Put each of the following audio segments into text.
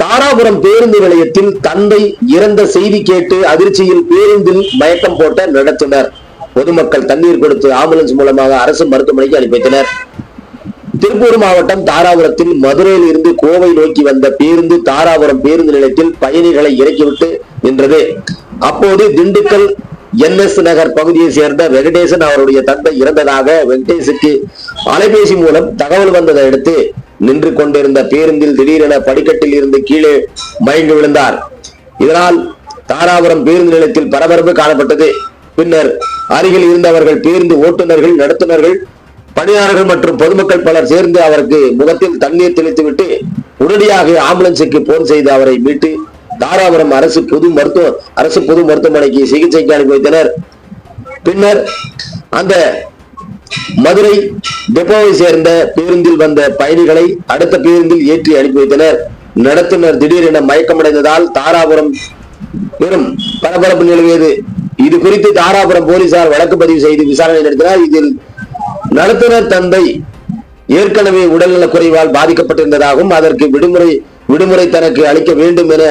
தாராபுரம் பேருந்து நிலையத்தில் தந்தை இறந்த செய்தி கேட்டு அதிர்ச்சியில் பேருந்தில் மயக்கம் போட்ட நடத்துனர். பொதுமக்கள் தண்ணீர் கொடுத்து ஆம்புலன்ஸ் மூலமாக அரசு மருத்துவமனைக்கு அனுப்பி வைத்தனர் திருப்பூர் மாவட்டம் தாராபுரத்தில் மதுரையில் இருந்து கோவை நோக்கி வந்த பேருந்து தாராபுரம் பேருந்து நிலையத்தில் பயணிகளை இறக்கிவிட்டு நின்றது. அப்போது திண்டுக்கல் என்எஸ் நகர் பகுதியை சேர்ந்த வெங்கடேசன் அவருடைய தந்தை இறந்ததாக வெங்கடேஷுக்கு அலைபேசி மூலம் தகவல் வந்ததை அடுத்து நின்று கொண்டிருந்த பேருந்தில் திடீரென படிக்கட்டில் இருந்து கீழே மயங்கி விழுந்தார். இதனால் தாராபுரம் பேருந்து நிலையத்தில் பரபரப்பு காணப்பட்டது. பின்னர் அருகில் இருந்தவர்கள் பேருந்து ஓட்டுநர்கள் நடத்துனர்கள் பணியாளர்கள் மற்றும் பொதுமக்கள் பலர் சேர்ந்து அவருக்கு முகத்தில் தண்ணீர் தெளித்துவிட்டு உடனடியாக ஆம்புலன்ஸுக்கு போன் செய்து அவரை மீட்டு தாராபுரம் அரசு பொது மருத்துவ அரசு பொது மருத்துவமனைக்கு சிகிச்சைக்கு அனுப்பி வைத்தனர் பின்னர் அந்த மதுரை டெப்போவை சேர்ந்த பேருந்தில் வந்த பயணிகளை அடுத்த பேருந்தில் ஏற்றி அனுப்பி வைத்தனர் நடத்துனர் திடீரென மயக்கமடைந்ததால் தாராபுரம் பெரும் பரபரப்பு நிலவியது. இது குறித்து தாராபுரம் போலீசார் வழக்கு பதிவு செய்து விசாரணை நடத்தினார். இதில் நடத்துனர் தந்தை ஏற்கனவே உடல்நலக் குறைவால் பாதிக்கப்பட்டிருந்ததாகவும் அதற்கு விடுமுறை விடுமுறை தனக்கு அளிக்க வேண்டும் என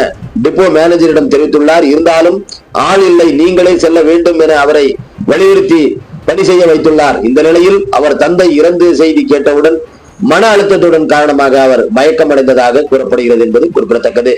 டிப்போ மேனேஜரிடம் தெரிவித்துள்ளார். இருந்தாலும் ஆள் இல்லை நீங்களே செல்ல வேண்டும் என அவரை வலியுறுத்தி பணி செய்ய வைத்துள்ளார். இந்த நிலையில் அவர் தந்தை இறந்து செய்தி கேட்டவுடன் மன அழுத்தத்துடன் காரணமாக அவர் மயக்கமடைந்ததாக கூறப்படுகிறது என்பது குறிப்பிடத்தக்கது.